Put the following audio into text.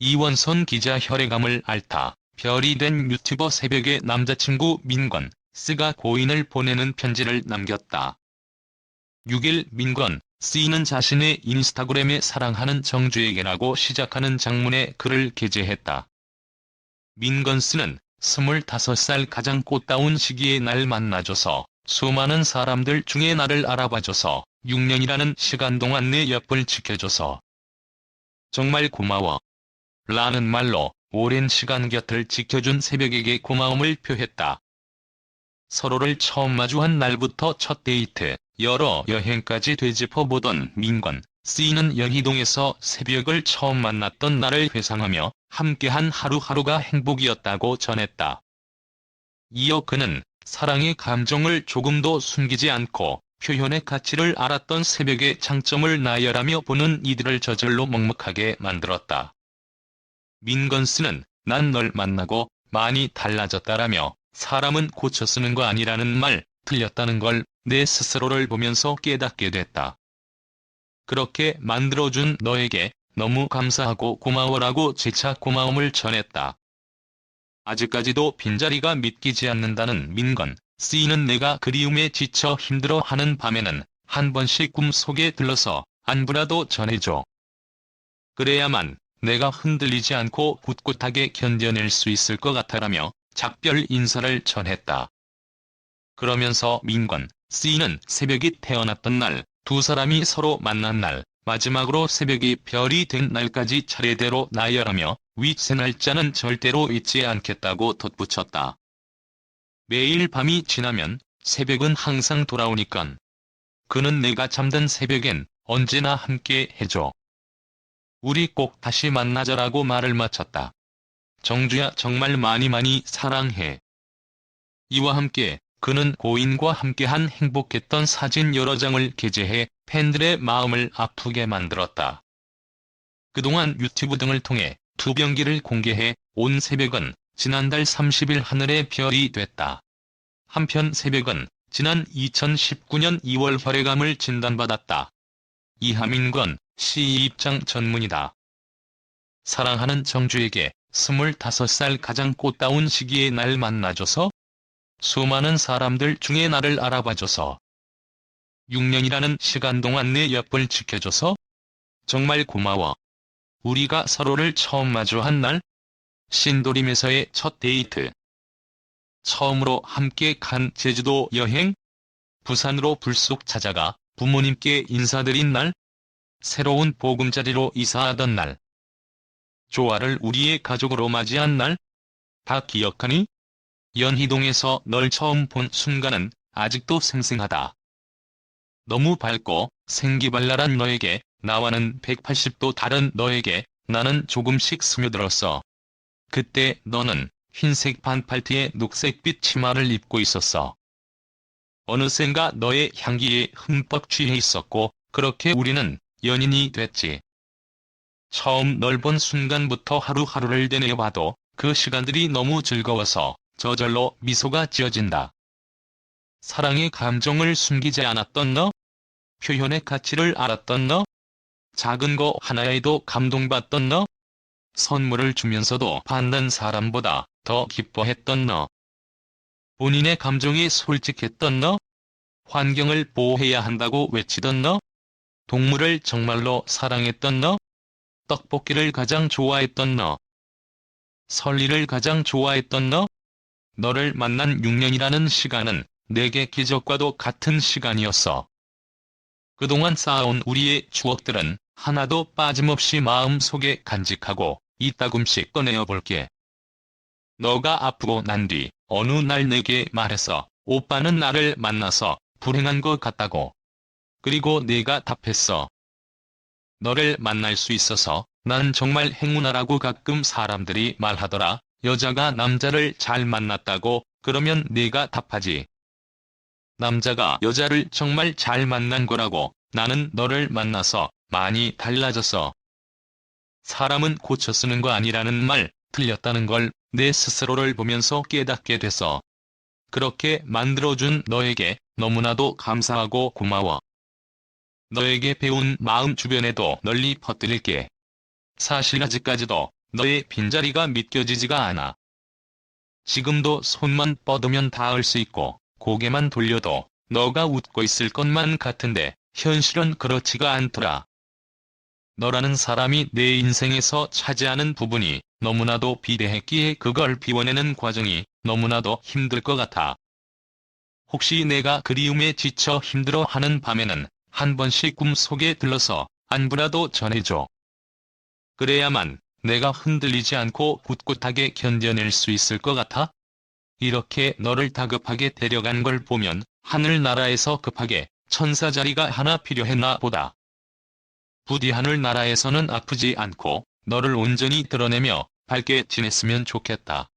이원선 기자 혈액암을 앓다 별이 된 유튜버 새벽에 남자친구 민건 스가 고인을 보내는 편지를 남겼다. 6일 민건 C는 자신의 인스타그램에 사랑하는 정주에게라고 시작하는 장문의 글을 게재했다. 민건 C는 25살 가장 꽃다운 시기에 날 만나줘서 수많은 사람들 중에 나를 알아봐줘서 6년이라는 시간 동안 내 옆을 지켜줘서 정말 고마워. 라는 말로 오랜 시간 곁을 지켜준 새벽에게 고마움을 표했다. 서로를 처음 마주한 날부터 첫 데이트, 여러 여행까지 되짚어보던 민건, C는 연희동에서 새벽을 처음 만났던 날을 회상하며 함께한 하루하루가 행복이었다고 전했다. 이어 그는 사랑의 감정을 조금도 숨기지 않고 표현의 가치를 알았던 새벽의 장점을 나열하며 보는 이들을 저절로 먹먹하게 만들었다. 민건스는 난 널 만나고 많이 달라졌다라며 사람은 고쳐 쓰는 거 아니라는 말 틀렸다는 걸 내 스스로를 보면서 깨닫게 됐다. 그렇게 만들어준 너에게 너무 감사하고 고마워라고 재차 고마움을 전했다. 아직까지도 빈자리가 믿기지 않는다는 민건, C는 내가 그리움에 지쳐 힘들어하는 밤에는 한 번씩 꿈속에 들러서 안부라도 전해줘. 그래야만 내가 흔들리지 않고 굳굳하게 견뎌낼 수 있을 것 같아라며 작별 인사를 전했다. 그러면서 민건, C는 새벽이 태어났던 날, 두 사람이 서로 만난 날, 마지막으로 새벽이 별이 된 날까지 차례대로 나열하며 윗세 날짜는 절대로 잊지 않겠다고 덧붙였다. 매일 밤이 지나면 새벽은 항상 돌아오니깐. 그는 내가 잠든 새벽엔 언제나 함께 해줘. 우리 꼭 다시 만나자라고 말을 마쳤다. 정주야 정말 많이 많이 사랑해. 이와 함께 그는 고인과 함께한 행복했던 사진 여러 장을 게재해 팬들의 마음을 아프게 만들었다. 그동안 유튜브 등을 통해 투병기를 공개해 온 새벽은 지난달 30일 하늘의 별이 됐다. 한편 새벽은 지난 2019년 2월 혈액암을 진단받았다. 이하민건 시 입장 전문이다. 사랑하는 정주에게 25살 가장 꽃다운 시기에 날 만나줘서 수많은 사람들 중에 나를 알아봐줘서 6년이라는 시간 동안 내 옆을 지켜줘서 정말 고마워. 우리가 서로를 처음 마주한 날 신도림에서의 첫 데이트 처음으로 함께 간 제주도 여행 부산으로 불쑥 찾아가 부모님께 인사드린 날 새로운 보금자리로 이사하던 날 조아를 우리의 가족으로 맞이한 날 다 기억하니? 연희동에서 널 처음 본 순간은 아직도 생생하다. 너무 밝고 생기발랄한 너에게 나와는 180도 다른 너에게 나는 조금씩 스며들었어. 그때 너는 흰색 반팔티에 녹색빛 치마를 입고 있었어. 어느샌가 너의 향기에 흠뻑 취해 있었고 그렇게 우리는 연인이 됐지. 처음 널 본 순간부터 하루하루를 되뇌어봐도 그 시간들이 너무 즐거워서 저절로 미소가 지어진다. 사랑의 감정을 숨기지 않았던 너? 표현의 가치를 알았던 너? 작은 거 하나에도 감동받던 너? 선물을 주면서도 받는 사람보다 더 기뻐했던 너? 본인의 감정에 솔직했던 너? 환경을 보호해야 한다고 외치던 너? 동물을 정말로 사랑했던 너? 떡볶이를 가장 좋아했던 너? 설리를 가장 좋아했던 너? 너를 만난 6년이라는 시간은 내게 기적과도 같은 시간이었어. 그동안 쌓아온 우리의 추억들은 하나도 빠짐없이 마음 속에 간직하고 이따금씩 꺼내어 볼게. 너가 아프고 난 뒤 어느 날 내게 말했어. 오빠는 나를 만나서 불행한 것 같다고. 그리고 내가 답했어. 너를 만날 수 있어서 난 정말 행운아라고 가끔 사람들이 말하더라. 여자가 남자를 잘 만났다고 그러면 내가 답하지. 남자가 여자를 정말 잘 만난 거라고 나는 너를 만나서 많이 달라졌어. 사람은 고쳐 쓰는 거 아니라는 말 틀렸다는 걸 내 스스로를 보면서 깨닫게 됐어. 그렇게 만들어준 너에게 너무나도 감사하고 고마워. 너에게 배운 마음 주변에도 널리 퍼뜨릴게. 사실 아직까지도 너의 빈자리가 믿겨지지가 않아. 지금도 손만 뻗으면 닿을 수 있고 고개만 돌려도 너가 웃고 있을 것만 같은데 현실은 그렇지가 않더라. 너라는 사람이 내 인생에서 차지하는 부분이 너무나도 비대했기에 그걸 비워내는 과정이 너무나도 힘들 것 같아. 혹시 내가 그리움에 지쳐 힘들어하는 밤에는 한 번씩 꿈속에 들러서 안부라도 전해줘. 그래야만 내가 흔들리지 않고 꿋꿋하게 견뎌낼 수 있을 것 같아? 이렇게 너를 다급하게 데려간 걸 보면 하늘나라에서 급하게 천사 자리가 하나 필요했나 보다. 부디 하늘나라에서는 아프지 않고 너를 온전히 드러내며 밝게 지냈으면 좋겠다.